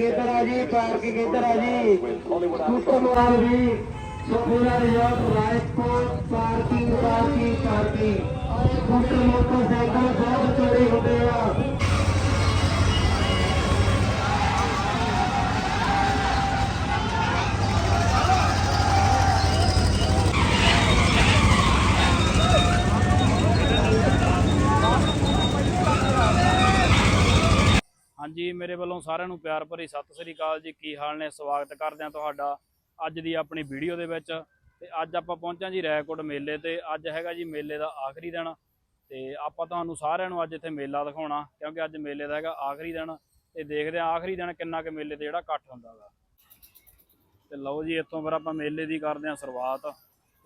ਕਿੱਧਰ ਆ ਜੀ? ਪਾਰਕਿੰਗ ਕਿੱਧਰ ਆ ਜੀ? ਕੁੱਟਮਾਰ ਵੀ Sofia resort, Rajkot, parking parking parking. Scooter motorcycle ਬਹੁਤ ਚੋਰੀ ਹੁੰਦੇ ਆ। ਹਾਂਜੀ, ਮੇਰੇ ਵੱਲੋਂ ਸਾਰਿਆਂ ਨੂੰ ਪਿਆਰ ਭਰੀ ਸਤਿ ਸ੍ਰੀ ਅਕਾਲ ਜੀ। ਕੀ ਹਾਲ ਨੇ? ਸਵਾਗਤ ਕਰਦੇ ਹਾਂ ਤੁਹਾਡਾ ਅੱਜ ਦੀ ਆਪਣੀ ਵੀਡੀਓ ਦੇ ਵਿੱਚ। ਤੇ ਅੱਜ ਆਪਾਂ ਪਹੁੰਚਾਂ ਜੀ ਰੈਕੋਰਡ ਮੇਲੇ ਤੇ। ਅੱਜ ਹੈਗਾ ਜੀ ਮੇਲੇ ਦਾ ਆਖਰੀ ਦਿਨ। ਤੇ ਆਪਾਂ ਤੁਹਾਨੂੰ ਸਾਰਿਆਂ ਨੂੰ ਅੱਜ ਇੱਥੇ ਮੇਲਾ ਦਿਖਾਉਣਾ, ਕਿਉਂਕਿ ਅੱਜ ਮੇਲੇ ਦਾ ਹੈਗਾ ਆਖਰੀ ਦਿਨ। ਤੇ ਦੇਖਦੇ ਹਾਂ ਆਖਰੀ ਦਿਨ ਕਿੰਨਾ ਕੁ ਮੇਲੇ ਤੇ ਜਿਹੜਾ ਇਕੱਠ ਹੁੰਦਾ ਗਾ ਤੇ ਲਓ ਜੀ, ਇੱਥੋਂ ਫਿਰ ਆਪਾਂ ਮੇਲੇ ਦੀ ਕਰਦੇ ਹਾਂ ਸ਼ੁਰੂਆਤ।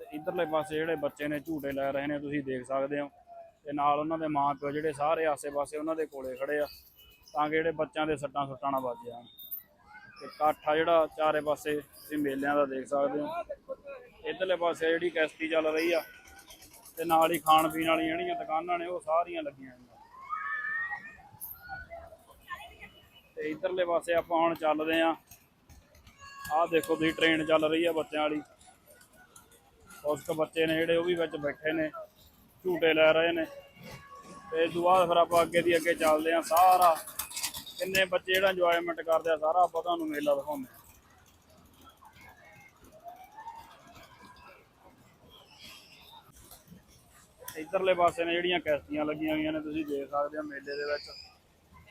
ਤੇ ਇਧਰਲੇ ਪਾਸੇ ਜਿਹੜੇ ਬੱਚੇ ਨੇ ਝੂਟੇ ਲੈ ਰਹੇ ਨੇ, ਤੁਸੀਂ ਦੇਖ ਸਕਦੇ ਹੋ। ਤੇ ਨਾਲ ਉਹਨਾਂ ਦੇ ਮਾਂ ਪਿਓ ਜਿਹੜੇ ਸਾਰੇ ਆਸੇ-ਪਾਸੇ ਉਹਨਾਂ ਦੇ ਕੋਲੇ ਖੜੇ ਆ। ਤਾਂ ਕਿ ਜਿਹੜੇ ਬੱਚਿਆਂ ਦੇ ਸੱਟਾਂ ਸੁੱਟਾਂ ਨਾ ਵੱਜ ਜਾਣ। ਤੇ ਇਕੱਠ ਆ ਜਿਹੜਾ ਚਾਰੇ ਪਾਸੇ ਤੁਸੀਂ ਮੇਲਿਆਂ ਦਾ ਦੇਖ ਸਕਦੇ ਹੋ। ਇਧਰਲੇ ਪਾਸੇ ਜਿਹੜੀ ਕਿਸ਼ਤੀ ਚੱਲ ਰਹੀ ਆ, ਤੇ ਨਾਲ ਹੀ ਖਾਣ ਪੀਣ ਵਾਲੀਆਂ ਜਿਹੜੀਆਂ ਦੁਕਾਨਾਂ ਨੇ, ਉਹ ਸਾਰੀਆਂ ਲੱਗੀਆਂ ਹੋਈਆਂ। ਤੇ ਇਧਰਲੇ ਪਾਸੇ ਆਪਾਂ ਹੁਣ ਚੱਲਦੇ ਆਂ ਆਹ ਦੇਖੋ ਤੁਸੀਂ ਟ੍ਰੇਨ ਚੱਲ ਰਹੀ ਆ ਬੱਚਿਆਂ ਵਾਲੀ। ਉਸ ਕੁ ਬੱਚੇ ਨੇ ਜਿਹੜੇ, ਉਹ ਵੀ ਵਿੱਚ ਬੈਠੇ ਨੇ, ਝੂਟੇ ਲੈ ਰਹੇ ਨੇ। ਤੇ ਇਸ ਤੋਂ ਬਾਅਦ ਫਿਰ ਆਪਾਂ ਅੱਗੇ ਦੀ ਅੱਗੇ ਚੱਲਦੇ ਆਂ ਸਾਰਾ ਕਿੰਨੇ ਬੱਚੇ ਜਿਹੜਾ ਇੰਜੋਇਮੈਂਟ ਕਰਦੇ ਆ, ਸਾਰਾ ਆਪਾਂ ਤੁਹਾਨੂੰ ਮੇਲਾ ਦਿਖਾਉਂਦੇ ਆ। ਇੱਧਰਲੇ ਪਾਸੇ ਨੇ ਜਿਹੜੀਆਂ ਕਿਸ਼ਤੀਆਂ ਲੱਗੀਆਂ ਹੋਈਆਂ ਨੇ, ਤੁਸੀਂ ਦੇਖ ਸਕਦੇ ਹੋ ਮੇਲੇ ਦੇ ਵਿੱਚ।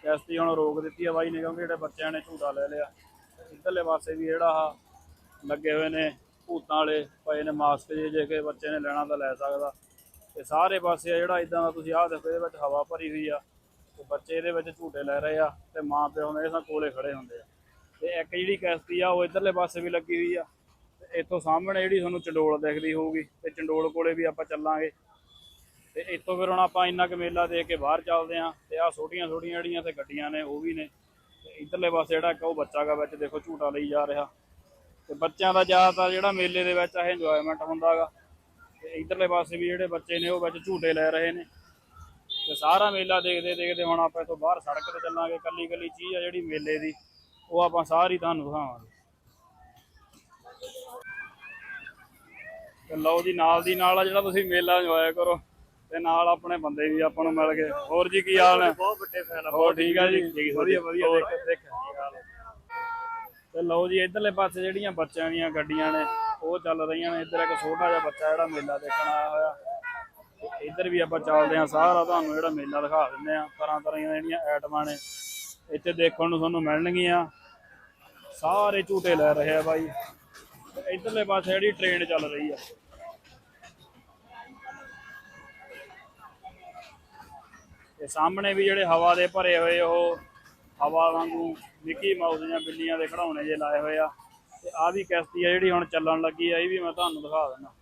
ਕੈਸ਼ਤੀ ਹੁਣ ਰੋਕ ਦਿੱਤੀ ਆ ਬਾਈ ਨੇ, ਕਿਉਂਕਿ ਜਿਹੜੇ ਬੱਚਿਆਂ ਨੇ ਝੂਟਾ ਲੈ ਲਿਆ। ਇੱਧਰਲੇ ਪਾਸੇ ਵੀ ਜਿਹੜਾ ਆ ਲੱਗੇ ਹੋਏ ਨੇ, ਭੂਤਾਂ ਵਾਲੇ ਪਏ ਨੇ, ਮਾਸਕ ਜੇ ਜੇ ਕਿ ਬੱਚੇ ਨੇ ਲੈਣਾ ਤਾਂ ਲੈ ਸਕਦਾ। ਤੇ ਸਾਰੇ ਪਾਸੇ ਜਿਹੜਾ ਇਦਾਂ ਦਾ ਤੁਸੀਂ ਆਹ ਦੇਖੋ, ਇਹਦੇ ਵਿੱਚ ਹਵਾ ਭਰੀ ਹੋਈ ਆ। ਤੇ ਬੱਚੇ ਇਹਦੇ ਵਿੱਚ ਝੂਟੇ ਲੈ ਰਹੇ ਆ ਤੇ ਮਾਂ ਪਿਓ ਹਮੇਸ਼ਾ ਕੋਲੇ ਖੜੇ ਹੁੰਦੇ ਆ। ਤੇ ਇੱਕ ਜਿਹੜੀ ਕਿਸ਼ਤੀ ਆ, ਉਹ ਇਧਰਲੇ ਪਾਸੇ ਵੀ ਲੱਗੀ ਹੋਈ ਆ। ਤੇ ਇੱਥੋਂ ਸਾਹਮਣੇ ਜਿਹੜੀ ਤੁਹਾਨੂੰ ਚੰਡੋਲ ਦਿਖਦੀ ਹੋਊਗੀ, ਤੇ ਚੰਡੋਲ ਕੋਲੇ ਵੀ ਆਪਾਂ ਚੱਲਾਂਗੇ। ਤੇ ਇੱਥੋਂ ਫਿਰ ਹੁਣ ਆਪਾਂ ਇੰਨਾ ਕੁ ਮੇਲਾ ਦੇਖ ਕੇ ਬਾਹਰ ਚੱਲਦੇ ਆਂ, ਤੇ ਆਹ ਛੋਟੀਆਂ ਛੋਟੀਆਂ ਜਿਹੜੀਆਂ ਤੇ ਗੱਡੀਆਂ ਨੇ, ਉਹ ਵੀ ਨੇ। ਤੇ ਇਧਰਲੇ ਪਾਸੇ ਜਿਹੜਾ ਇੱਕ ਉਹ ਬੱਚਾ ਗਾ ਵਿੱਚ ਦੇਖੋ ਝੂਟਾ ਲਈ ਜਾ ਰਿਹਾ। ਤੇ ਬੱਚਿਆਂ ਦਾ ਜ਼ਿਆਦਾਤਰ ਜਿਹੜਾ ਮੇਲੇ ਦੇ ਵਿੱਚ ਇਹ ਇੰਜੋਇਮੈਂਟ ਹੁੰਦਾਗਾ ਤੇ ਇਧਰਲੇ ਪਾਸੇ ਵੀ ਜਿਹੜੇ ਬੱਚੇ ਨੇ, ਉਹ ਵਿੱਚ ਝੂਟੇ ਲੈ ਰਹੇ ਨੇ। ਤੇ ਸਾਰਾ ਮੇਲਾ ਦੇਖਦੇ ਦੇਖਦੇ ਹੁਣ ਆਪਾਂ ਇੱਥੋਂ ਬਾਹਰ ਸੜਕ ਤੇ ਚੱਲਾਂਗੇ ਕੱਲੀ ਕੱਲੀ ਚੀਜ਼ ਆ ਜਿਹੜੀ ਮੇਲੇ ਦੀ ਉਹ ਆਪਾਂ ਸਾਰੀ ਤੁਹਾਨੂੰ ਦਿਖਾਵਾਂਗੇ। ਤੇ ਲਓ ਜੀ ਨਾਲ ਦੀ ਨਾਲ ਆ ਜਿਹੜਾ ਤੁਸੀਂ ਮੇਲਾ ਇੰਜੋਏ ਕਰੋ ਤੇ ਨਾਲ ਆਪਣੇ ਬੰਦੇ ਵੀ ਆਪਾਂ ਨੂੰ ਮਿਲ ਗਏ। ਹੋਰ ਜੀ ਕੀ ਹਾਲ ਹੈ? ਬਹੁਤ ਵੱਡੇ ਫੈਨ ਹੋਰ ਠੀਕ ਆ ਜੀ? ਵਧੀਆ ਵਧੀਆ ਦੇਖ ਦੇਖ ਤੇ ਲਓ ਜੀ ਇਧਰਲੇ ਪਾਸੇ ਜਿਹੜੀਆਂ ਬੱਚਿਆਂ ਦੀਆਂ ਗੱਡੀਆਂ ਨੇ ਉਹ ਚੱਲ ਰਹੀਆਂ ਨੇ। ਇੱਧਰ ਇੱਕ ਛੋਟਾ ਜਿਹਾ ਬੱਚਾ ਜਿਹੜਾ ਮੇਲਾ ਦੇਖਣ ਆਇਆ ਹੋਇਆ। ਇੱਧਰ ਵੀ ਆਪਾਂ ਚੱਲਦੇ ਹਾਂ, ਸਾਰਾ ਤੁਹਾਨੂੰ ਜਿਹੜਾ ਮੇਲਾ ਦਿਖਾ ਦਿੰਦੇ ਆ ਤਰ੍ਹਾਂ ਤਰ੍ਹਾਂ ਦੀਆਂ ਜਿਹੜੀਆਂ ਆਈਟਮਾਂ ਨੇ, ਇੱਥੇ ਦੇਖਣ ਨੂੰ ਤੁਹਾਨੂੰ ਮਿਲਣਗੀਆਂ। ਸਾਰੇ ਝੂਟੇ ਲੈ ਰਹੇ ਆ ਬਾਈ। ਤੇ ਇੱਧਰਲੇ ਪਾਸੇ ਜਿਹੜੀ ਟ੍ਰੇਨ ਚੱਲ ਰਹੀ ਆ। ਤੇ ਸਾਹਮਣੇ ਵੀ ਜਿਹੜੇ ਹਵਾ ਦੇ ਭਰੇ ਹੋਏ ਉਹ ਹਵਾ ਵਾਂਗੂ ਮਿੱਕੀ ਮਾਊਸ ਦੀਆਂ ਬਿੱਲੀਆਂ ਦੇ ਖੜਾਉਣੇ ਜੇ ਲਾਏ ਹੋਏ ਆ। ਤੇ ਆ ਵੀ ਕਿਸ਼ਤੀ ਆ ਜਿਹੜੀ ਹੁਣ ਚੱਲਣ ਲੱਗੀ ਆ, ਇਹ ਵੀ ਮੈਂ ਤੁਹਾਨੂੰ ਦਿਖਾ ਦਿੰਦਾ।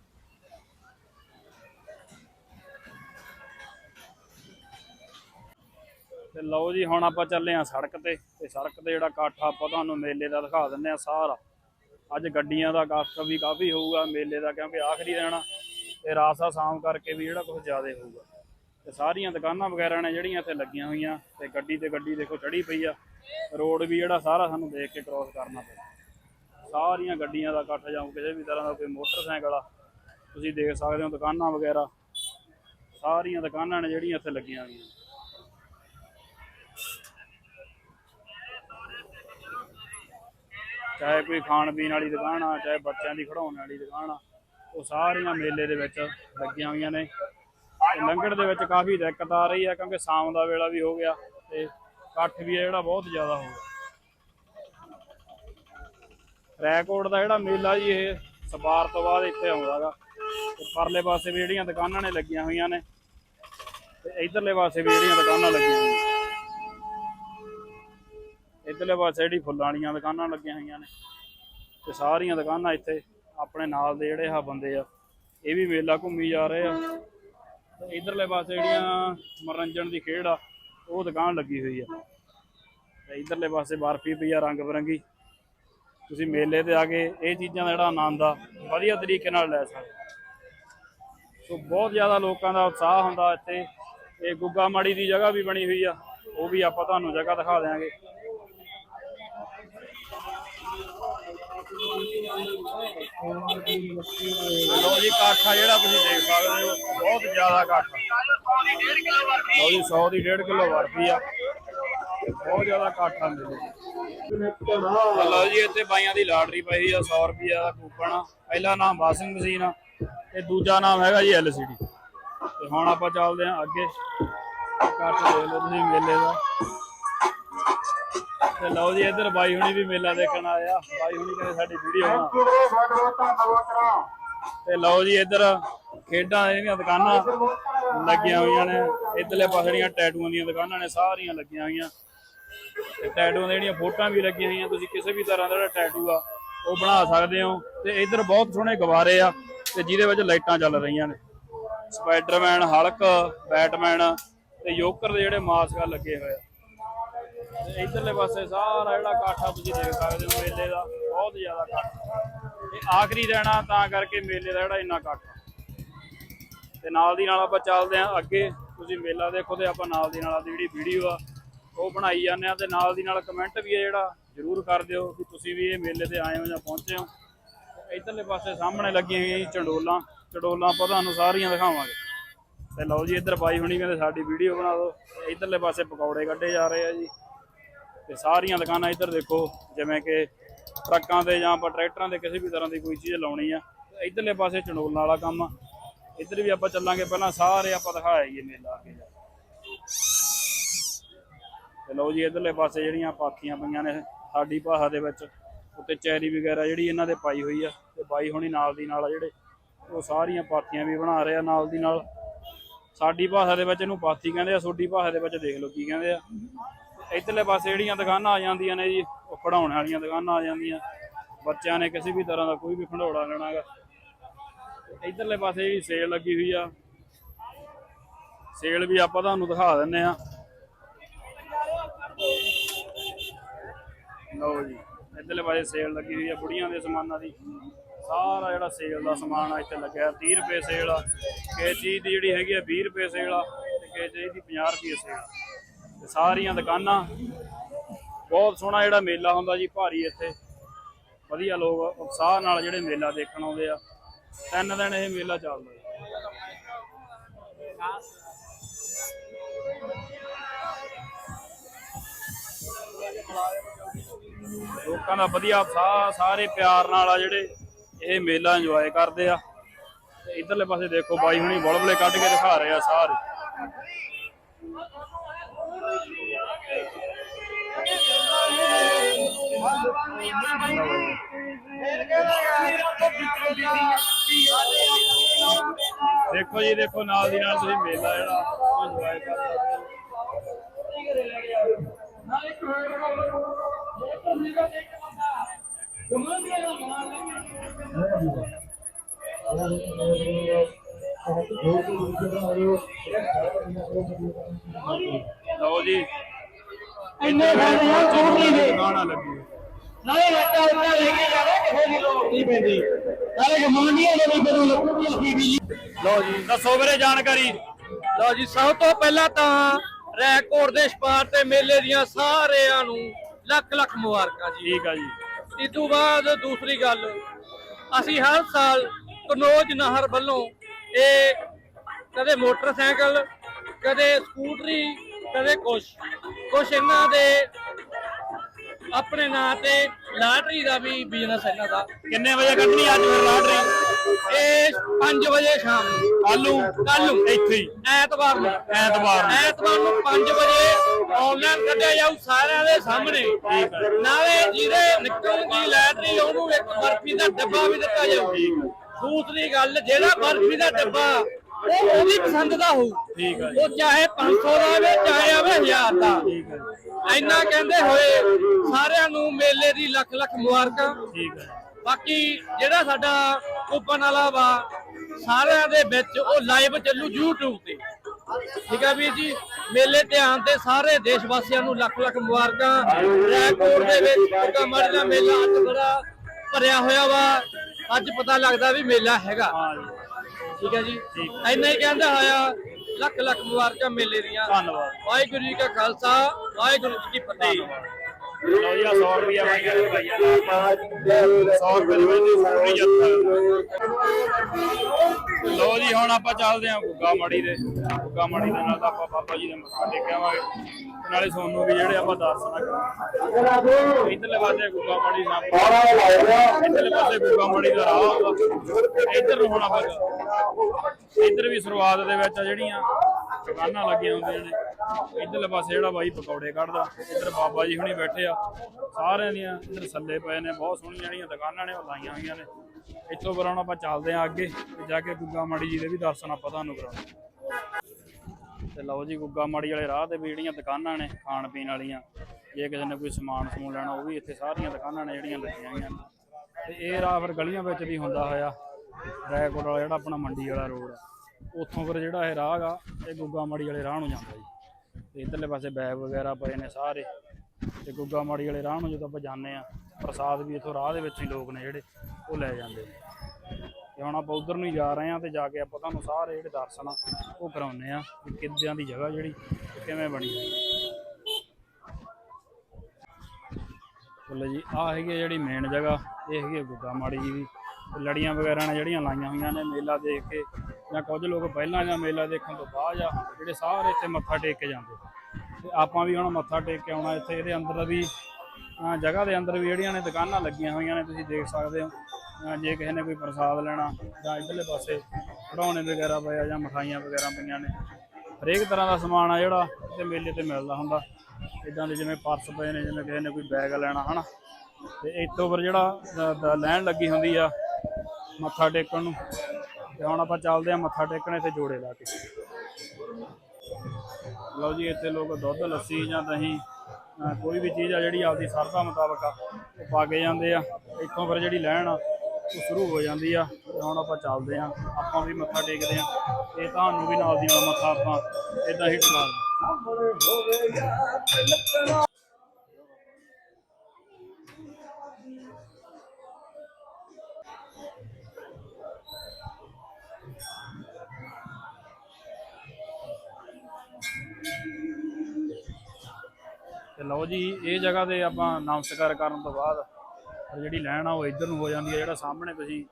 ਤੇ ਲਓ ਜੀ, ਹੁਣ ਆਪਾਂ ਚੱਲੇ ਆ ਸੜਕ ਤੇ ਤੇ ਸੜਕ ਤੇ ਜਿਹੜਾ ਇਕੱਠ ਆ, ਆਪਾਂ ਤੁਹਾਨੂੰ ਮੇਲੇ ਦਾ ਦਿਖਾ ਦਿੰਦੇ ਆ ਸਾਰਾ। ਅੱਜ ਗੱਡੀਆਂ ਦਾ ਇਕੱਠ ਵੀ ਕਾਫੀ ਹੋਊਗਾ, ਮੇਲੇ ਦਾ, ਕਿਉਂਕਿ ਆਖਰੀ ਦਿਨ ਆ। ਤੇ ਰਾਸਾ ਸ਼ਾਮ ਕਰਕੇ ਵੀ ਜਿਹੜਾ ਕੁਝ ਜ਼ਿਆਦਾ ਹੋਊਗਾ। ਤੇ ਸਾਰੀਆਂ ਦੁਕਾਨਾਂ ਵਗੈਰਾ ਨੇ ਜਿਹੜੀਆਂ ਇੱਥੇ ਲੱਗੀਆਂ ਹੋਈਆਂ, ਤੇ ਗੱਡੀ ਤੇ ਗੱਡੀ ਦੇਖੋ ਚੜੀ ਪਈ ਆ। ਰੋਡ ਵੀ ਜਿਹੜਾ ਸਾਰਾ ਸਾਨੂੰ ਦੇਖ ਕੇ ਕ੍ਰੋਸ ਕਰਨਾ ਪੈਂਦਾ ਸਾਰੀਆਂ ਗੱਡੀਆਂ ਦਾ ਇਕੱਠ ਜਾਂ ਕਿਸੇ ਵੀ ਤਰ੍ਹਾਂ ਦਾ ਕੋਈ ਮੋਟਰਸਾਈਕਲ ਆ, ਤੁਸੀਂ ਦੇਖ ਸਕਦੇ ਹੋ ਦੁਕਾਨਾਂ ਵਗੈਰਾ। ਸਾਰੀਆਂ ਦੁਕਾਨਾਂ ਨੇ ਜਿਹੜੀਆਂ ਇੱਥੇ ਲੱਗੀਆਂ ਹੋਈਆਂ। ਚਾਹੇ ਕੋਈ ਖਾਣ ਪੀਣ ਵਾਲੀ ਦੁਕਾਨ ਆ, ਚਾਹੇ ਬੱਚਿਆਂ ਦੀ ਖਿਡਾਉਣ ਵਾਲੀ ਦੁਕਾਨ ਆ, ਉਹ ਸਾਰੀਆਂ ਮੇਲੇ ਦੇ ਵਿੱਚ ਲੱਗੀਆਂ ਹੋਈਆਂ ਨੇ। ਤੇ ਲੰਘਣ ਦੇ ਵਿੱਚ ਕਾਫੀ ਦਿੱਕਤ ਆ ਰਹੀ ਹੈ ਕਿਉਂਕਿ ਸ਼ਾਮ ਦਾ ਵੇਲਾ ਵੀ ਹੋ ਗਿਆ ਤੇ ਇਕੱਠ ਵੀ ਜਿਹੜਾ ਬਹੁਤ ਜ਼ਿਆਦਾ ਹੋ ਗਿਆ। ਰੈਕੋਰਡ ਦਾ ਜਿਹੜਾ ਮੇਲਾ ਜੀ, ਇਹ ਸਵਾਰ ਤੋਂ ਬਾਅਦ ਇੱਥੇ ਆਉਂਦਾਗਾ ਤੇ ਪਰਲੇ ਪਾਸੇ ਵੀ ਜਿਹੜੀਆਂ ਦੁਕਾਨਾਂ ਨੇ ਲੱਗੀਆਂ ਹੋਈਆਂ ਨੇ, ਤੇ ਇਧਰਲੇ ਪਾਸੇ ਵੀ ਜਿਹੜੀਆਂ ਦੁਕਾਨਾਂ ਲੱਗੀਆਂ ਹੋਈਆਂ ਇਧਰਲੇ ਪਾਸੇ ਜਿਹੜੀ ਫੁੱਲਾਂ ਵਾਲੀਆਂ ਦੁਕਾਨਾਂ ਲੱਗੀਆਂ ਹੋਈਆਂ ਨੇ ਤੇ ਸਾਰੀਆਂ ਦੁਕਾਨਾਂ ਇੱਥੇ ਆਪਣੇ ਨਾਲ ਦੇ ਜਿਹੜੇ ਆ ਬੰਦੇ ਆ, ਇਹ ਵੀ ਮੇਲਾ ਘੁੰਮੀ ਜਾ ਰਹੇ ਆ। ਤੇ ਇਧਰਲੇ ਪਾਸੇ ਜਿਹੜੀਆਂ ਮਨੋਰੰਜਨ ਦੀ ਖੇਡ ਆ, ਉਹ ਦੁਕਾਨ ਲੱਗੀ ਹੋਈ ਆ। ਤੇ ਇਧਰਲੇ ਪਾਸੇ ਬਰਫੀ ਪਈ ਆ ਰੰਗ ਬਰੰਗੀ। ਤੁਸੀਂ ਮੇਲੇ ਤੇ ਆ ਕੇ ਇਹ ਚੀਜ਼ਾਂ ਦਾ ਜਿਹੜਾ ਆਨੰਦ ਆ, ਵਧੀਆ ਤਰੀਕੇ ਨਾਲ ਲੈ ਸਕਦੇ ਸੋ ਬਹੁਤ ਜ਼ਿਆਦਾ ਲੋਕਾਂ ਦਾ ਉਤਸ਼ਾਹ ਹੁੰਦਾ ਇੱਥੇ। ਇਹ ਗੁੱਗਾ ਮਾੜੀ ਦੀ ਜਗ੍ਹਾ ਵੀ ਬਣੀ ਹੋਈ ਆ, ਉਹ ਵੀ ਆਪਾਂ ਤੁਹਾਨੂੰ ਜਗ੍ਹਾ ਦਿਖਾ ਦਿਆਂਗੇ। ਲੋ ਜੀ, ਕਾਠਾ ਜਿਹੜਾ ਤੁਸੀਂ ਦੇਖ ਸਕਦੇ ਹੋ, ਬਹੁਤ ਜ਼ਿਆਦਾ ਕਾਠਾ। ਲੋ ਜੀ 100 ਦੀ 1.5 ਕਿਲੋ ਵਰਦੀ ਆ। ਬਹੁਤ ਜ਼ਿਆਦਾ ਕਾਠਾ ਮਿਲੇ। ਲੋ ਜੀ, ਇੱਥੇ ਬਾਈਆਂ ਦੀ ਲਾਟਰੀ ਪਈ ਆ 100 ਰੁਪਏ ਦਾ ਕੂਪਨ ਆ। ਪਹਿਲਾ ਨਾਮ ਵਾਸ਼ਿੰਗ ਮਸ਼ੀਨ ਆ, ਤੇ ਦੂਜਾ ਨਾਮ ਹੈਗਾ ਜੀ LCD ਤੇ ਹੁਣ ਆਪਾਂ ਚੱਲਦੇ ਹਾਂ ਅੱਗੇ। ਕਾਠਾ ਦੇਖ ਲਓ ਤੁਸੀਂ ਮੇਲੇ ਦਾ। ਤੇ ਲਓ ਜੀ ਇੱਧਰ ਬਾਈ ਹੁਣੀ ਵੀ ਮੇਲਾ ਦੇਖਣ ਆਇਆ ਬਾਈ ਹੁਣੀ ਕਹਿੰਦੇ ਸਾਡੀ ਵੀਡੀਓ ਤੇ ਲਓ ਜੀ ਇੱਧਰ ਖੇਡਾਂ ਦੀਆਂ ਦੁਕਾਨਾਂ ਲੱਗੀਆਂ ਹੋਈਆਂ ਨੇ। ਇੱਧਰਲੇ ਪਾਸੇ ਜਿਹੜੀਆਂ ਟੈਟੂਆਂ ਦੀਆਂ ਦੁਕਾਨਾਂ ਨੇ ਸਾਰੀਆਂ ਲੱਗੀਆਂ ਹੋਈਆਂ। ਤੇ ਟੈਟੂਆਂ ਦੀਆਂ ਜਿਹੜੀਆਂ ਫੋਟੋਆਂ ਵੀ ਲੱਗੀਆਂ ਹੋਈਆਂ ਤੁਸੀਂ ਕਿਸੇ ਵੀ ਤਰ੍ਹਾਂ ਦਾ ਜਿਹੜਾ ਟੈਟੂ ਆ ਉਹ ਬਣਾ ਸਕਦੇ ਹੋ। ਤੇ ਇੱਧਰ ਬਹੁਤ ਸੋਹਣੇ ਗੁਬਾਰੇ ਆ ਤੇ ਜਿਹਦੇ ਵਿੱਚ ਲਾਈਟਾਂ ਚੱਲ ਰਹੀਆਂ ਨੇ। ਸਪਾਈਡਰਮੈਨ ਹਲਕ ਬੈਟਮੈਨ ਤੇ ਯੋਕਰ ਦੇ ਜਿਹੜੇ ਮਾਸਕ ਲੱਗੇ ਹੋਏ ਆ। ਤੇ ਇਧਰਲੇ ਪਾਸੇ ਸਾਰਾ ਜਿਹੜਾ ਕਾਠਾ ਤੁਸੀਂ ਦੇਖ ਸਕਦੇ ਹੋ ਮੇਲੇ ਦਾ, ਬਹੁਤ ਜ਼ਿਆਦਾ ਕਾਠਾ ਤੇ ਆਖਰੀ ਰਹਿਣਾ ਤਾਂ ਕਰਕੇ ਮੇਲੇ ਦਾ ਜਿਹੜਾ ਇੰਨਾ ਕਾਠਾ ਤੇ ਨਾਲ ਦੀ ਨਾਲ ਆਪਾਂ ਚੱਲਦੇ ਆਂ ਅੱਗੇ, ਤੁਸੀਂ ਮੇਲਾ ਦੇਖੋ ਤੇ ਆਪਾਂ ਨਾਲ ਦੀ ਨਾਲ ਦੀ ਜਿਹੜੀ ਵੀਡੀਓ ਆ, ਉਹ ਬਣਾਈ ਜਾਂਦੇ ਆ ਤੇ ਨਾਲ ਦੀ ਨਾਲ ਕਮੈਂਟ ਵੀ ਹੈ ਜਿਹੜਾ, ਜਰੂਰ ਕਰ ਦਿਓ ਕਿ ਤੁਸੀਂ ਵੀ ਇਹ ਮੇਲੇ ਤੇ ਆਏ ਹੋ ਜਾਂ ਪਹੁੰਚੇ ਹੋ। ਇਧਰਲੇ ਪਾਸੇ ਸਾਹਮਣੇ ਲੱਗੀਆਂ ਹੋਈਆਂ ਜੀ ਚੰਡੋਲਾਂ ਚੰਡੋਲਾਂ ਆਪਾਂ ਤੁਹਾਨੂੰ ਸਾਰੀਆਂ ਦਿਖਾਵਾਂਗੇ। ਤੇ ਲਓ ਜੀ, ਇੱਧਰ ਬਾਈ ਹੁਣੀ ਕਹਿੰਦੇ ਸਾਡੀ ਵੀਡੀਓ ਬਣਾ ਦਿਓ। ਇਧਰਲੇ ਪਾਸੇ ਪਕੌੜੇ ਕੱਢੇ ਜਾ ਰਹੇ ਆ ਜੀ। ਤੇ ਸਾਰੀਆਂ ਦੁਕਾਨਾਂ ਇੱਧਰ ਦੇਖੋ, ਜਿਵੇਂ ਕਿ ਟਰੱਕਾਂ ਤੇ ਜਾਂ ਆਪਾਂ ਟਰੈਕਟਰਾਂ ਤੇ ਕਿਸੇ ਵੀ ਤਰ੍ਹਾਂ ਦੀ ਕੋਈ ਚੀਜ਼ ਲਾਉਣੀ ਆ, ਇੱਧਰਲੇ ਪਾਸੇ ਚੰਡੋਲਾਂ ਵਾਲਾ ਕੰਮ। ਆ ਇੱਧਰ ਵੀ ਆਪਾਂ ਚੱਲਾਂਗੇ, ਪਹਿਲਾਂ ਸਾਰੇ ਆਪਾਂ ਦਿਖਾਇਆ ਜੀ ਮੇਲਾ ਅੱਗੇ ਜਾ ਤੇ ਲਓ ਜੀ, ਇੱਧਰਲੇ ਪਾਸੇ ਜਿਹੜੀਆਂ ਪਾਥੀਆਂ ਪਈਆਂ ਨੇ ਸਾਡੀ ਭਾਸ਼ਾ ਦੇ ਵਿੱਚ, ਉੱਤੇ ਚੈਰੀ ਵਗੈਰਾ ਜਿਹੜੀ ਇਹਨਾਂ ਦੇ ਪਾਈ ਹੋਈ ਆ, ਤੇ ਬਾਈ ਹੁਣੀ ਨਾਲ ਦੀ ਨਾਲ ਆ ਜਿਹੜੇ, ਉਹ ਸਾਰੀਆਂ ਪਾਥੀਆਂ ਵੀ ਬਣਾ ਰਹੇ ਆ ਨਾਲ ਦੀ ਨਾਲ। ਸਾਡੀ ਭਾਸ਼ਾ ਦੇ ਵਿੱਚ ਇਹਨੂੰ ਪਾਥੀ ਕਹਿੰਦੇ ਆ ਤੁਹਾਡੀ ਭਾਸ਼ਾ ਦੇ ਵਿੱਚ ਦੇਖ ਲਓ ਕੀ ਕਹਿੰਦੇ ਆ। ਇੱਧਰਲੇ ਪਾਸੇ ਜਿਹੜੀਆਂ ਦੁਕਾਨਾਂ ਆ ਜਾਂਦੀਆਂ ਨੇ ਜੀ, ਉਹ ਖੜਾਉਣ ਵਾਲੀਆਂ ਦੁਕਾਨਾਂ ਆ ਜਾਂਦੀਆਂ। ਬੱਚਿਆਂ ਨੇ ਕਿਸੇ ਵੀ ਤਰ੍ਹਾਂ ਦਾ ਕੋਈ ਵੀ ਖੰਡੋੜਾ ਲੈਣਾ ਲੈਣਾਗਾ ਇਧਰਲੇ ਪਾਸੇ ਜਿਹੜੀ ਸੇਲ ਲੱਗੀ ਹੋਈ ਆ। ਸੇਲ ਵੀ ਆਪਾਂ ਤੁਹਾਨੂੰ ਦਿਖਾ ਦਿੰਨੇ ਆ ਲਓ ਜੀ, ਇੱਧਰਲੇ ਪਾਸੇ ਸੇਲ ਲੱਗੀ ਹੋਈ ਆ ਬੁੜੀਆਂ ਦੇ ਸਮਾਨਾਂ ਦੀ। ਸਾਰਾ ਜਿਹੜਾ ਸੇਲ ਦਾ ਸਮਾਨ ਆ ਇੱਥੇ ਲੱਗਿਆ। 30 ਰੁਪਏ ਸੇਲ ਆ ਕਿਸੇ ਚੀਜ਼ ਦੀ ਜਿਹੜੀ ਹੈਗੀ ਆ 20 ਰੁਪਏ ਸੇਲ ਆ, ਤੇ ਕਿਸੇ ਚੀਜ਼ ਦੀ 50 ਰੁਪਏ ਸੇਲ ਆ। ਤੇ ਸਾਰੀਆਂ ਦੁਕਾਨਾਂ। ਬਹੁਤ ਸੋਹਣਾ ਜਿਹੜਾ ਮੇਲਾ ਹੁੰਦਾ ਜੀ ਭਾਰੀ ਇੱਥੇ। ਵਧੀਆ ਲੋਕ ਉਤਸ਼ਾਹ ਨਾਲ ਜਿਹੜੇ ਮੇਲਾ ਦੇਖਣ ਆਉਂਦੇ ਆ। ਤਿੰਨ ਦਿਨ ਇਹ ਮੇਲਾ ਚੱਲਦਾ ਲੋਕਾਂ ਦਾ ਵਧੀਆ ਉਤਸ਼ਾਹ, ਸਾਰੇ ਪਿਆਰ ਨਾਲ ਆ ਜਿਹੜੇ ਇਹ ਮੇਲਾ ਇੰਜੋਏ ਕਰਦੇ ਆ। ਤੇ ਇਧਰਲੇ ਪਾਸੇ ਦੇਖੋ, ਬਾਈ ਹੁਣੀ ਬੁਲਬੁਲੇ ਕੱਢ ਕੇ ਦਿਖਾ ਰਹੇ ਆ ਸਾਰੇ। ਦੇਖੋ ਜੀ ਦੇਖੋ ਨਾਲ ਦੀ ਨਾਲ ਤੁਸੀਂ ਮੇਲਾ ਜਿਹੜਾ ਉਹ ਇੰਜੋਏ ਕਰ ਸਕਦੇ ਹੋ। ਲਓ ਜੀ। ਇੰਨੇ ਫਾਇਦੇ ਆ ਛੋੜ ਲਈ ਦੇ। ਦੁਕਾਨਾਂ ਲੱਗੀ ਹੋਈ। ਨਾਲੇ ਰੱਟਾ ਉੱਤੇ ਲੈ ਕੇ ਜਾਣਾ ਕਿਸੇ ਦੀ ਲੋੜ। ਨਹੀਂ ਪੈਂਦੀ? ਨਾਲੇ ਗਮਾਂਡੀਆਂ ਦੇ ਵੀ ਜਦੋਂ ਲੱਗੂਗੀ ਅਸੀਂ ਵੀ ਲਓ ਜੀ ਦੱਸੋ ਵੀਰੇ ਜਾਣਕਾਰੀ। ਲਓ ਜੀ ਸਭ ਤੋਂ ਪਹਿਲਾਂ ਤਾਂ ਰੈਕੋਰਡ ਦੇ ਛਪਾਰ ਤੇ ਮੇਲੇ ਦੀਆਂ ਸਾਰਿਆਂ ਨੂੰ ਲੱਖ ਲੱਖ ਮੁਬਾਰਕਾਂ ਜੀ। ਠੀਕ ਆ ਜੀ। ਇਸ ਤੋਂ ਬਾਅਦ ਦੂਸਰੀ ਗੱਲ ਅਸੀਂ ਹਰ ਸਾਲ ਕਨੋਜ ਨਹਰ ਵੱਲੋਂ ਇਹ ਕਦੇ ਮੋਟਰਸਾਈਕਲ ਕਦੇ ਸਕੂਟਰੀ ਕਦੇ ਕੁਛ। ਕੁਛ ਇਹਨਾਂ ਦੇ ਆਪਣੇ ਨਾਂ ਤੇ ਲਾਟਰੀ ਦਾ ਵੀ ਬਿਜ਼ਨਸ ਇਹਨਾਂ ਦਾ। ਕਿੰਨੇ ਵਜੇ ਕੱਢਣੀ ਅੱਜ ਫਿਰ ਲਾਟਰੀ? ਇਹ 5 ਵਜੇ ਸ਼ਾਮ ਨੂੰ। ਕੱਲੂ ਕੱਲ ਨੂੰ। ਇੱਥੇ ਹੀ? ਐਤਵਾਰ ਨੂੰ। ਐਤਵਾਰ ਨੂੰ। ਐਤਵਾਰ ਨੂੰ 5 ਵਜੇ ਆਨਲਾਈਨ ਕੱਢਿਆ ਜਾਊ ਸਾਰਿਆਂ ਦੇ ਸਾਹਮਣੇ। ਨਾਲੇ ਜਿਹਦੇ ਨਿਕਲੂਗੀ ਲੈਟਰੀ ਉਹਨੂੰ ਇੱਕ ਬਰਫੀ ਦਾ ਡੱਬਾ ਵੀ ਦਿੱਤਾ ਜਾਊ। ਦੂਸਰੀ ਗੱਲ ਜਿਹੜਾ ਬਰਫੀ ਦਾ ਡੱਬਾ ਉਹ ਉਹਦੀ ਪਸੰਦ ਦਾ ਹੋਊ। ਠੀਕ ਜੀ। ਉਹ ਚਾਹੇ 500 ਦਾ ਆਵੇ ਚਾਹੇ ਆਵੇ 1000 ਦਾ। ਠੀਕ ਜੀ। ਇੰਨਾ ਕਹਿੰਦੇ ਹੋਏ ਸਾਰਿਆਂ ਨੂੰ ਮੇਲੇ ਦੀ ਲੱਖ ਲੱਖ ਮੁਬਾਰਕਾਂ। ਠੀਕ ਆ ਬਾਕੀ ਜਿਹੜਾ ਸਾਡਾ ਕੂਪਨ ਵਾਲਾ ਵਾ ਸਾਰਿਆਂ ਦੇ ਵਿੱਚ ਉਹ ਲਾਈਵ ਚੱਲੂ YouTube ਤੇ। ਠੀਕ ਆ ਵੀਰ ਜੀ ਮੇਲੇ ਤੇ ਆਉਣ ਤੇ ਸਾਰੇ ਦੇਸ਼ ਵਾਸੀਆਂ ਨੂੰ ਲੱਖ ਲੱਖ ਮੁਬਾਰਕਾਂ। ਰੈਕੋਰਡ ਦੇ ਵਿੱਚ ਕੁੱਕਾ ਮਾੜੀ ਦਾ ਮੇਲਾ ਅੱਜ ਬੜਾ ਭਰਿਆ ਹੋਇਆ ਵਾ। ਅੱਜ ਪਤਾ ਲੱਗਦਾ ਵੀ ਮੇਲਾ ਹੈਗਾ। ਠੀਕ ਹੈ ਜੀ? ਇੰਨਾ ਹੀ ਕਹਿੰਦਾ ਹੋਇਆ ਲੱਖ ਲੱਖ ਮੁਬਾਰਕਾਂ ਮੇਲੇ ਦੀਆਂ। ਧੰਨਵਾਦ। ਵਾਹਿਗੁਰੂ ਜੀ ਕਾ ਖਾਲਸਾ ਵਾਹਿਗੁਰੂ ਜੀ ਕੀ ਫਤਿਹ। ਲਓ ਜੀ 100 ਰੁਪਿਆ ਬਾਈਆਂ ਨੇ ਪਾਈਆ 100 ਰੁਪਏ ਦੇ ਪੂਰੀ ਜੱਤਾ ਲਓ ਜੀ, ਹੁਣ ਆਪਾਂ ਚੱਲਦੇ ਹਾਂ ਗੁੱਗਾ ਮੜੀ ਦੇ। ਗੁੱਗਾ ਮੜੀ ਦੇ ਨਾਲ ਆਪਾਂ ਬਾਬਾ ਜੀ ਦੇ ਮੱਥਾ ਟੇਕਾਂਗੇ ਤੇ ਨਾਲੇ ਸੋਨੂੰ ਵੀ ਜਿਹੜੇ ਆਪਾਂ ਦਰਸ਼ਨ ਕਰਾਂਗੇ। ਇੱਧਰਲੇ ਪਾਸੇ ਗੁੱਗਾ ਮੜੀ ਸਾਹਮਣੇ ਇੱਧਰਲੇ ਪਾਸੇ ਗੁੱਗਾ ਮੜੀ ਦਾ ਰਾਹ ਇੱਧਰ ਨੂੰ ਹੁਣ ਆਪਾਂ ਇੱਧਰ ਵੀ ਸ਼ੁਰੂਆਤ ਦੇ ਵਿੱਚ ਆ ਜਿਹੜੀਆਂ ਦੁਕਾਨਾਂ ਲੱਗੀਆਂ ਹੁੰਦੀਆਂ ਨੇ। ਇੱਧਰਲੇ ਪਾਸੇ ਜਿਹੜਾ ਬਾਈ ਪਕੌੜੇ ਕੱਢਦਾ। ਇੱਧਰ ਬਾਬਾ ਜੀ ਹੁਣੀ ਬੈਠੇ ਆ। ਸਾਰਿਆਂ ਦੀਆਂ ਇੱਧਰ ਸੱਲੇ ਪਏ ਨੇ, ਬਹੁਤ ਸੋਹਣੀਆਂ ਜਿਹੜੀਆਂ ਦੁਕਾਨਾਂ ਨੇ, ਉਹ ਲਾਈਆਂ ਹੋਈਆਂ ਨੇ। ਇੱਥੋਂ ਫਿਰ ਆਪਾਂ ਚੱਲਦੇ ਆ ਅੱਗੇ ਤੇ ਜਾ ਕੇ ਗੁੱਗਾ ਮਾੜੀ ਜੀ ਦੇ ਵੀ ਦਰਸ਼ਨ ਆਪਾਂ ਤੁਹਾਨੂੰ ਕਰਾਉਣੇ ਤੇ ਲਓ ਜੀ, ਗੁੱਗਾ ਮਾੜੀ ਵਾਲੇ ਰਾਹ ਤੇ ਵੀ ਜਿਹੜੀਆਂ ਦੁਕਾਨਾਂ ਨੇ, ਖਾਣ ਪੀਣ ਵਾਲੀਆਂ, ਜੇ ਕਿਸੇ ਨੇ ਕੋਈ ਸਮਾਨ ਸਮੂਨ ਲੈਣਾ, ਉਹ ਵੀ ਇੱਥੇ ਸਾਰੀਆਂ ਦੁਕਾਨਾਂ ਨੇ ਜਿਹੜੀਆਂ ਲੱਗੀਆਂ ਹੋਈਆਂ ਤੇ ਇਹ ਰਾਹ ਫਿਰ ਗਲੀਆਂ ਵਿੱਚ ਵੀ ਹੁੰਦਾ ਹੋਇਆ, ਰੈਕੋਟ ਵਾਲਾ ਜਿਹੜਾ ਆਪਣਾ ਮੰਡੀ ਵਾਲਾ ਰੋਡ ਆ। ਉੱਥੋਂ ਫਿਰ ਜਿਹੜਾ ਇਹ ਰਾਹ ਗਾ ਇਹ ਗੁੱਗਾ ਮਾੜੀ ਵਾਲੇ ਰਾਹ ਨੂੰ ਜਾਂਦਾ ਜੀ। ਤੇ ਇਧਰਲੇ ਪਾਸੇ ਬੈਗ ਵਗੈਰਾ ਪਏ ਨੇ ਸਾਰੇ। ਤੇ ਗੁੱਗਾ ਮਾੜੀ ਵਾਲੇ ਰਾਹ ਨੂੰ ਜਦੋਂ ਆਪਾਂ ਜਾਂਦੇ ਆ ਪ੍ਰਸਾਦ ਵੀ ਇੱਥੋਂ ਰਾਹ ਦੇ ਵਿੱਚ ਹੀ ਲੋਕ ਨੇ ਜਿਹੜੇ, ਉਹ ਲੈ ਜਾਂਦੇ ਨੇ। ਤੇ ਹੁਣ ਆਪਾਂ ਉਧਰ ਨੂੰ ਹੀ ਜਾ ਰਹੇ ਆ ਤੇ ਜਾ ਕੇ ਆਪਾਂ ਤੁਹਾਨੂੰ ਸਾਰੇ ਜਿਹੜੇ ਦਰਸ਼ਨ ਆ, ਉਹ ਕਰਾਉਨੇ ਆ ਵੀ ਕਿੱਦਾਂ ਦੀ ਜਗ੍ਹਾ ਜਿਹੜੀ ਕਿਵੇਂ ਬਣੀ ਹੈ। ਚਲੋ ਜੀ ਆ ਹੈਗੀ ਆ ਜਿਹੜੀ ਮੇਨ ਜਗ੍ਹਾ, ਇਹ ਹੈਗੀ ਆ ਗੁੱਗਾ ਮਾੜੀ ਜੀ ਦੀ। ਲੜੀਆਂ ਵਗੈਰਾ ਨੇ ਜਿਹੜੀਆਂ ਲਾਈਆਂ ਹੋਈਆਂ ਨੇ ਮੇਲਾ ਦੇਖ ਕੇ, ਜਾਂ ਕੁਝ ਲੋਕ ਪਹਿਲਾਂ ਜਾਂ ਮੇਲਾ ਦੇਖਣ ਤੋਂ ਬਾਅਦ ਆ ਜਿਹੜੇ ਸਾਰੇ ਇੱਥੇ ਮੱਥਾ ਟੇਕ ਕੇ ਜਾਂਦੇ। ਤੇ ਆਪਾਂ ਵੀ ਹੁਣ ਮੱਥਾ ਟੇਕ ਕੇ ਆਉਣਾ ਇੱਥੇ, ਇਹਦੇ ਅੰਦਰ ਵੀ ਜਗ੍ਹਾ ਦੇ ਅੰਦਰ ਵੀ ਜਿਹੜੀਆਂ ਨੇ ਦੁਕਾਨਾਂ ਲੱਗੀਆਂ ਹੋਈਆਂ ਨੇ, ਤੁਸੀਂ ਦੇਖ ਸਕਦੇ ਹੋ। ਜੇ ਕਿਸੇ ਨੇ ਕੋਈ ਪ੍ਰਸਾਦ ਲੈਣਾ ਜਾਂ ਇਧਰਲੇ ਪਾਸੇ ਖਿਡੌਣੇ ਵਗੈਰਾ ਪਏ ਆ ਜਾਂ ਮਠਾਈਆਂ ਵਗੈਰਾ ਪਈਆਂ ਨੇ, ਹਰੇਕ ਤਰ੍ਹਾਂ ਦਾ ਸਮਾਨ ਆ ਜਿਹੜਾ ਤੇ ਮੇਲੇ ਤੇ ਮਿਲਦਾ ਹੁੰਦਾ। ਇਦਾਂ ਦੇ ਜਿਵੇਂ ਪਰਸ ਪਏ ਨੇ, ਜਿਵੇਂ ਕਿਸੇ ਨੇ ਕੋਈ ਬੈਗ ਲੈਣਾ, ਹਨਾ? ਤੇ ਇੱਥੋਂ ਫਿਰ ਜਿਹੜਾ ਲੈਣ ਲੱਗੀ ਹੁੰਦੀ ਆ ਮੱਥਾ ਟੇਕਣ ਨੂੰ। ਤੇ ਹੁਣ ਆਪਾਂ ਚੱਲਦੇ ਆ ਮੱਥਾ ਟੇਕਣ ਇੱਥੇ ਜੋੜੇ ਲਾ ਕੇ। ਲਓ ਜੀ, ਇੱਥੇ ਲੋਕ ਦੁੱਧ, ਲੱਸੀ ਜਾਂ ਦਹੀਂ ਕੋਈ ਵੀ ਚੀਜ਼ ਆ ਜਿਹੜੀ ਆਪਦੀ ਸਰਦਾ ਮੁਤਾਬਕ ਆ ਉਹ ਪਾ ਕੇ ਜਾਂਦੇ ਆ। ਇੱਥੋਂ ਫਿਰ ਜਿਹੜੀ ਲੈਣ ਆ, ਉਹ ਸ਼ੁਰੂ ਹੋ ਜਾਂਦੀ ਆ। ਤੇ ਹੁਣ ਆਪਾਂ ਚੱਲਦੇ ਆ ਆਪਾਂ ਵੀ ਮੱਥਾ ਟੇਕਦੇ ਆ ਇਹ ਤੁਹਾਨੂੰ ਵੀ ਨਾਲ ਦੀ ਨਾਲ ਮੱਥਾ ਆਪਾਂ ਇਦਾਂ ਹੀ ਟਿਕਾ ਤੇ ਲਓ ਜੀ, ਇਹ ਜਗ੍ਹਾ ਤੇ ਆਪਾਂ ਨਮਸਕਾਰ ਕਰਨ ਤੋਂ ਬਾਅਦ ਜਿਹੜੀ ਲੈਣ ਆ, ਉਹ ਇੱਧਰ ਨੂੰ ਹੋ ਜਾਂਦੀ ਹੈ ਜਿਹੜਾ ਸਾਹਮਣੇ ਤੁਸੀਂ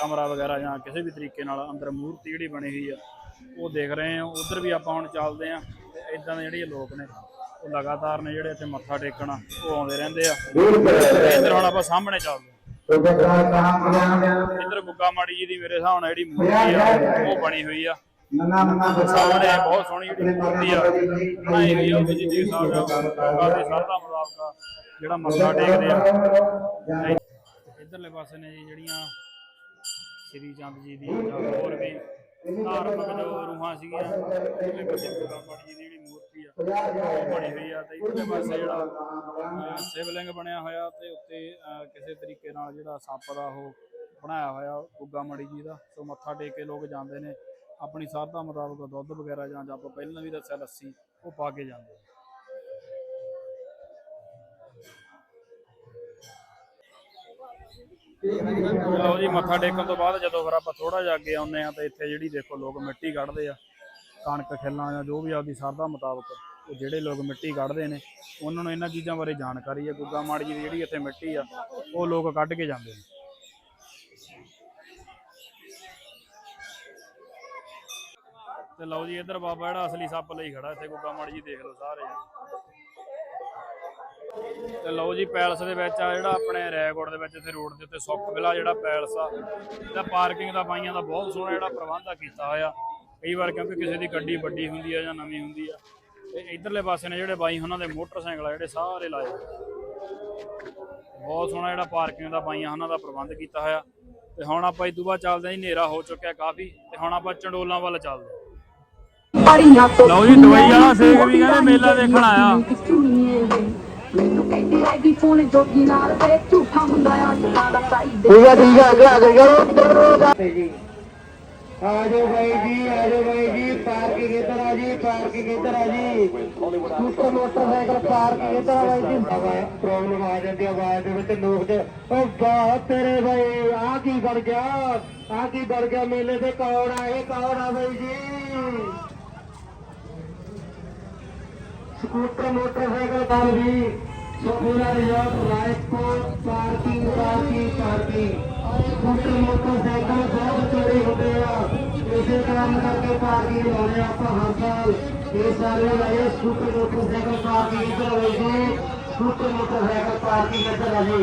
ਕਮਰਾ ਵਗੈਰਾ ਜਾਂ ਕਿਸੇ ਵੀ ਤਰੀਕੇ ਨਾਲ ਅੰਦਰ ਮੂਰਤੀ ਜਿਹੜੀ ਬਣੀ ਹੋਈ ਆ, ਉਹ ਦੇਖ ਰਹੇ ਹਾਂ। ਉਧਰ ਵੀ ਆਪਾਂ ਹੁਣ ਚੱਲਦੇ ਆ ਤੇ ਇਦਾਂ ਦੇ ਜਿਹੜੇ ਲੋਕ ਨੇ, ਉਹ ਲਗਾਤਾਰ ਨੇ ਜਿਹੜੇ ਇੱਥੇ ਮੱਥਾ ਟੇਕਣ, ਉਹ ਆਉਂਦੇ ਰਹਿੰਦੇ ਆ। ਤੇ ਇੱਧਰ ਹੁਣ ਆਪਾਂ ਸਾਹਮਣੇ ਚੱਲਦੇ ਆ ਇੱਧਰ ਗੁੱਗਾ ਮਾੜੀ ਜੀ ਦੀ ਮੇਰੇ ਹਿਸਾਬ ਨਾਲ ਜਿਹੜੀ ਮੂਰਤੀ ਆ, ਉਹ ਬਣੀ ਹੋਈ ਆ। ਬਹੁਤ ਸੋਹਣੀ ਜਿਹੜੀ ਮੂਰਤੀ ਆ। ਬਣਾਈ ਹੋਈ ਆ ਜੀ ਲੋਕਾਂ ਦੇ ਮੁਤਾਬਕ ਜਿਹੜਾ ਮੱਥਾ ਟੇਕਦੇ ਆ। ਇਧਰਲੇ ਪਾਸੇ ਨੇ ਜੀ ਜਿਹੜੀਆਂ ਸ੍ਰੀ ਚੰਦ ਜੀ ਦੀ ਜਾਂ ਹੋਰ ਵੀ ਧਾਰਮਿਕ ਜੋ ਰੂਹਾਂ ਸੀਗੀਆਂ ਪਾਸੇ ਜੀ ਦੀ ਜਿਹੜੀ ਮੂਰਤੀ ਆ ਉਹ ਬਣੀ ਹੋਈ ਆ। ਤੇ ਇਧਰਲੇ ਪਾਸੇ ਜਿਹੜਾ ਸ਼ਿਵਲਿੰਗ ਬਣਿਆ ਹੋਇਆ ਤੇ ਉੱਤੇ ਕਿਸੇ ਤਰੀਕੇ ਨਾਲ ਜਿਹੜਾ ਸੱਪ ਦਾ ਉਹ ਬਣਾਇਆ ਹੋਇਆ ਗੁੱਗਾ ਮੜੀ ਜੀ ਦਾ ਸੋ ਮੱਥਾ ਟੇਕ ਕੇ ਲੋਕ ਜਾਂਦੇ ਨੇ। ਆਪਣੀ ਸਰਦਾ ਮੁਤਾਬਕ ਦੁੱਧ ਵਗੈਰਾ ਜਾਂ ਆਪਾਂ ਪਹਿਲਾਂ ਵੀ ਦੱਸਿਆ ਲੱਸੀ, ਉਹ ਪਾ ਕੇ ਜਾਂਦੇ ਨੇ। ਲਓ ਜੀ, ਮੱਥਾ ਟੇਕਣ ਤੋਂ ਬਾਅਦ ਜਦੋਂ ਫਿਰ ਆਪਾਂ ਥੋੜਾ ਜਿਹਾ ਅੱਗੇ ਆਉਂਦੇ ਆ ਤਾਂ ਇੱਥੇ ਜਿਹੜੀ ਦੇਖੋ ਲੋਕ ਮਿੱਟੀ ਕੱਢਦੇ ਆ, ਕਣਕ, ਖਿੱਲਾਂ ਜਾਂ ਜੋ ਵੀ ਆਪਦੀ ਸਰਦਾ ਮੁਤਾਬਕ, ਉਹ ਜਿਹੜੇ ਲੋਕ ਮਿੱਟੀ ਕੱਢਦੇ ਨੇ, ਉਹਨਾਂ ਨੂੰ ਇਹਨਾਂ ਚੀਜ਼ਾਂ ਬਾਰੇ ਜਾਣਕਾਰੀ ਹੈ ਗੁੱਗਾ ਮਾੜੀ ਦੀ ਜਿਹੜੀ ਇੱਥੇ ਮਿੱਟੀ ਆ, ਉਹ ਲੋਕ ਕੱਢ ਕੇ ਜਾਂਦੇ ਨੇ ਤੇ ਲਓ ਜੀ, ਇੱਧਰ ਬਾਬਾ ਜਿਹੜਾ ਅਸਲੀ ਸੱਪ ਲਈ ਖੜਾ, ਇੱਥੇ ਗੁੱਗਾ ਮਾੜੀ ਜੀ ਦੇਖ ਲਓ ਸਾਰੇ ਜਣੇ। ਤੇ ਲਓ ਜੀ, ਪੈਲਸ ਦੇ ਵਿੱਚ ਆ ਜਿਹੜਾ ਆਪਣੇ ਰੈਕੋਰਡ ਦੇ ਵਿੱਚ ਇੱਥੇ ਰੋਡ ਦੇ ਉੱਤੇ ਸੁੱਖ ਵਿਲਾ ਜਿਹੜਾ ਪੈਲਸ ਆ, ਇਹਦਾ ਪਾਰਕਿੰਗ ਦਾ ਬਾਈਆਂ ਦਾ ਬਹੁਤ ਸੋਹਣਾ ਜਿਹੜਾ ਪ੍ਰਬੰਧ ਆ ਕੀਤਾ ਹੋਇਆ। ਕਈ ਵਾਰ ਕਿਉਂਕਿ ਕਿਸੇ ਦੀ ਗੱਡੀ ਵੱਡੀ ਹੁੰਦੀ ਆ ਜਾਂ ਨਵੀਂ ਹੁੰਦੀ ਆ। ਤੇ ਇਧਰਲੇ ਪਾਸੇ ਨੇ ਜਿਹੜੇ ਬਾਈ ਉਹਨਾਂ ਦੇ ਮੋਟਰਸਾਈਕਲ ਆ, ਜਿਹੜੇ ਸਾਰੇ ਲਾਏ। ਬਹੁਤ ਸੋਹਣਾ ਜਿਹੜਾ ਪਾਰਕਿੰਗ ਦਾ ਬਾਈਆਂ ਉਹਨਾਂ ਦਾ ਪ੍ਰਬੰਧ ਕੀਤਾ ਹੋਇਆ। ਤੇ ਹੁਣ ਆਪਾਂ ਇਸ ਤੋਂ ਬਾਅਦ ਚੱਲਦੇ ਹਾਂ ਜੀ, ਹਨੇਰਾ ਹੋ ਚੁੱਕਿਆ ਕਾਫੀ। ਤੇ ਹੁਣ ਆਪਾਂ ਚੰਡੋਲਾਂ ਵੱਲ ਚੱਲਦੇ ਹਾਂ। ਲਓ ਜੀ ਦਵਾਈ ਵਾਲਾ ਸੇਕ ਵੀ ਕਹਿੰਦੇ ਮੇਲਾ ਦੇਖਣ ਆਇਆ। ਮੈਨੂੰ ਕਹਿੰਦੀ ਹੈਗੀ ਫੋਨ ਜੋਗੀ ਨਾਲ ਤੇ ਝੂਠਾ ਹੁੰਦਾ ਆ ਜਿੱਦਾਂ ਦਾ ਸਾਈ ਦੇ। ਠੀਕ ਹੈ ਠੀਕ ਹੈ ਅੱਗੇ ਅੱਗੇ ਕਰੋ। ਜੀ ਆ ਜਾਓ ਬਾਈ ਜੀ ਆ ਜਾਓ ਬਾਈ ਜੀ ਪਾਰਕਿੰਗ ਇੱਧਰ ਆ ਜੀ ਪਾਰਕਿੰਗ ਇੱਧਰ ਆ ਜੀ? ਸਕੂਟਰ ਮੋਟਰਸਾਈਕਲ ਪਾਰਕਿੰਗ ਇੱਧਰ ਆ ਬਾਈ ਜੀ? ਪ੍ਰੋਬਲਮ ਆ ਜਾਂਦੀ ਆ ਆਵਾਜ਼ ਦੇ ਵਿੱਚ ਲੋਕ ਦੇ। ਉਹ ਬਾਤ ਤੇਰੇ ਬਾਈ ਆ ਕੀ ਬਣ ਗਿਆ? ਆ ਕੀ ਬਣ ਗਿਆ? ਮੇਲੇ ਤੇ ਕੌਣ ਆ ਇਹ ਕੌਣ ਆ ਬਾਈ ਜੀ? ਸਕੂਟਰ ਮੋਟਰਸਾਈਕਲ ਬੰਦ ਜੀ Sofia resort Raikot parking parking parking. Scooter motorcycle ਬਹੁਤ ਚੋਰੀ ਹੁੰਦੇ ਆ। ਇਸੇ ਕਾਰਨ ਕਰਕੇ ਪਾਰਕਿੰਗ ਲਾਉਣੇ ਆਪਾਂ ਹਰ ਸਾਲ। ਇਸ ਸਾਲ ਵੀ ਲਾਏ ਸਕੂਟਰ ਮੋਟਰਸਾਈਕਲ ਪਾਰਕਿੰਗ ਇੱਧਰ ਆਵੇ ਜੀ। ਸਕੂਟਰ ਮੋਟਰਸਾਈਕਲ ਪਾਰਕਿੰਗ ਇੱਧਰ ਆ ਜੀ।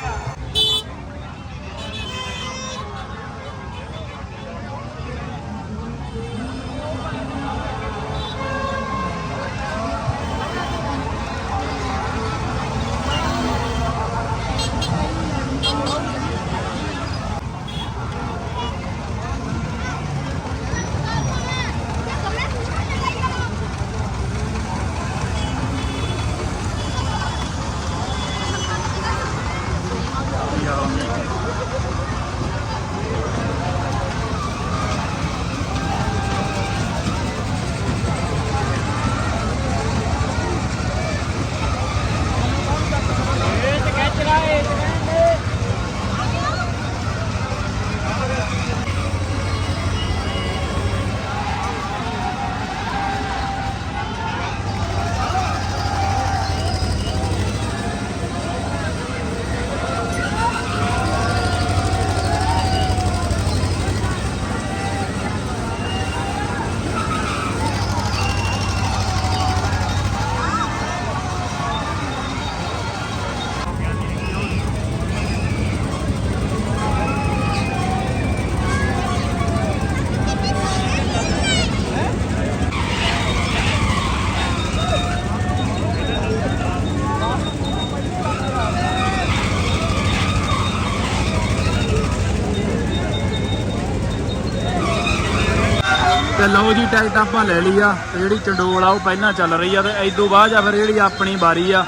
ਤੇ ਲਓ ਜੀ ਟਿਕਟ ਆਪਾਂ ਲੈ ਲਈ ਆ ਤੇ ਜਿਹੜੀ ਚੰਡੋਲ ਆ ਉਹ ਪਹਿਲਾਂ ਚੱਲ ਰਹੀ ਆ ਤੇ ਇਸ ਤੋਂ ਬਾਅਦ ਆ ਫਿਰ ਜਿਹੜੀ ਆਪਣੀ ਵਾਰੀ ਆ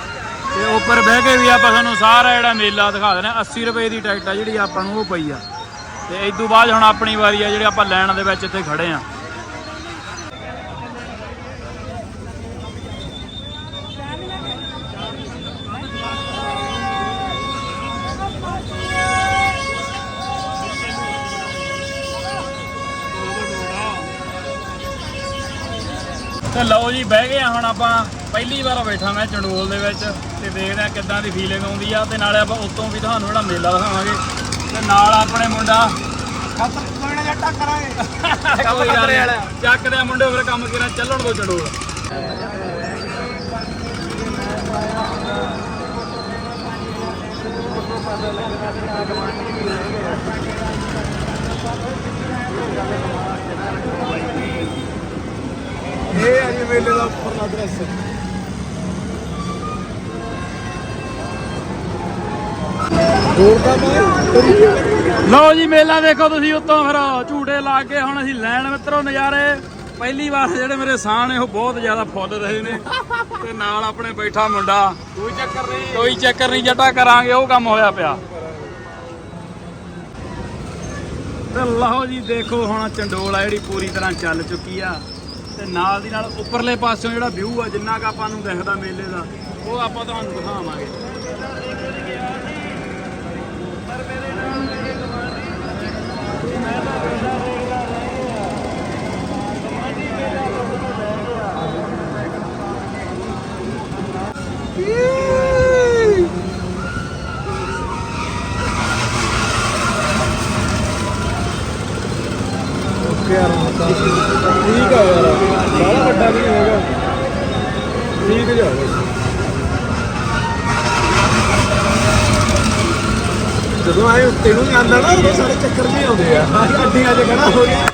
ਤੇ ਉੱਪਰ ਬਹਿ ਕੇ ਵੀ ਆਪਾਂ ਤੁਹਾਨੂੰ ਸਾਰਾ ਜਿਹੜਾ ਮੇਲਾ ਦਿਖਾ ਦੇਣਾ 80 ਰੁਪਏ ਦੀ ਟਿਕਟ ਆ ਜਿਹੜੀ ਆਪਾਂ ਨੂੰ ਉਹ ਪਈ ਆ। ਤੇ ਇਸ ਤੋਂ ਬਾਅਦ ਹੁਣ ਆਪਣੀ ਵਾਰੀ ਆ ਜਿਹੜੀ ਆਪਾਂ ਲੈਣ ਦੇ ਵਿੱਚ ਇੱਥੇ ਖੜੇ ਆ। ਤੇ ਲਓ ਜੀ, ਬਹਿ ਗਏ ਆ ਹੁਣ ਆਪਾਂ। ਪਹਿਲੀ ਵਾਰ ਬੈਠਾ ਮੈਂ ਚੰਡੋਲ ਦੇ ਵਿੱਚ ਤੇ ਦੇਖਦੇ ਆ ਕਿੱਦਾਂ ਦੀ ਫੀਲਿੰਗ ਆਉਂਦੀ ਆ ਤੇ ਨਾਲੇ ਆਪਾਂ ਉੱਤੋਂ ਵੀ ਤੁਹਾਨੂੰ ਜਿਹੜਾ ਮੇਲਾ ਦਿਖਾਵਾਂਗੇ। ਤੇ ਨਾਲ ਆਪਣੇ ਮੁੰਡਾ। ਕੋਈ ਗੱਲ ਨੀ। ਚੱਕਦੇ ਆ ਮੁੰਡੇ, ਫਿਰ ਕੰਮ ਕਿਰਾਂ ਚੱਲਣ ਦੋ ਚੰਡੋਲ। ਇਹ ਮੇਲੇ ਦਾ ਉੱਪਰਲਾ ਲਓ ਜੀ ਮੇਲਾ ਦੇਖੋ ਤੁਸੀਂ ਉੱਤੋਂ ਫਿਰ ਝੂਟੇ ਲਾ ਕੇ ਹੁਣ ਅਸੀਂ ਲੈਣ ਮਿੱਤਰੋ ਨਜ਼ਾਰੇ। ਪਹਿਲੀ ਵਾਰ ਜਿਹੜੇ ਮੇਰੇ ਸਾਹ ਨੇ ਉਹ ਬਹੁਤ ਜ਼ਿਆਦਾ ਫੁੱਲ ਰਹੇ ਨੇ। ਤੇ ਨਾਲ ਆਪਣੇ ਬੈਠਾ ਮੁੰਡਾ। ਕੋਈ ਚੱਕਰ ਨਹੀਂ। ਕੋਈ ਚੱਕਰ ਨਹੀਂ ਜੱਟਾ ਕਰਾਂਗੇ ਉਹ ਕੰਮ ਹੋਇਆ ਪਿਆ। ਤੇ ਲਓ ਜੀ ਦੇਖੋ ਹੁਣ ਚੰਡੋਲ ਆ ਜਿਹੜੀ ਪੂਰੀ ਤਰ੍ਹਾਂ ਚੱਲ ਚੁੱਕੀ ਆ। ਤੇ ਨਾਲ ਦੀ ਨਾਲ ਉੱਪਰਲੇ ਪਾਸਿਓਂ ਜਿਹੜਾ ਵਿਊ ਆ, ਜਿੰਨਾ ਕ ਆਪਾਂ ਨੂੰ ਦਿਖਦਾ ਮੇਲੇ ਦਾ, ਉਹ ਆਪਾਂ ਤੁਹਾਨੂੰ ਦਿਖਾਵਾਂਗੇ। ਤੈਨੂੰ ਆਏ ਉੱਤੇ ਨਾ, ਉਦੋਂ ਸਾਰੇ ਚੱਕਰ ਵੀ ਆਉਂਦੇ ਆ। ਗੱਡੀਆਂ 'ਚ ਖੜਾ ਹੋ ਗਿਆ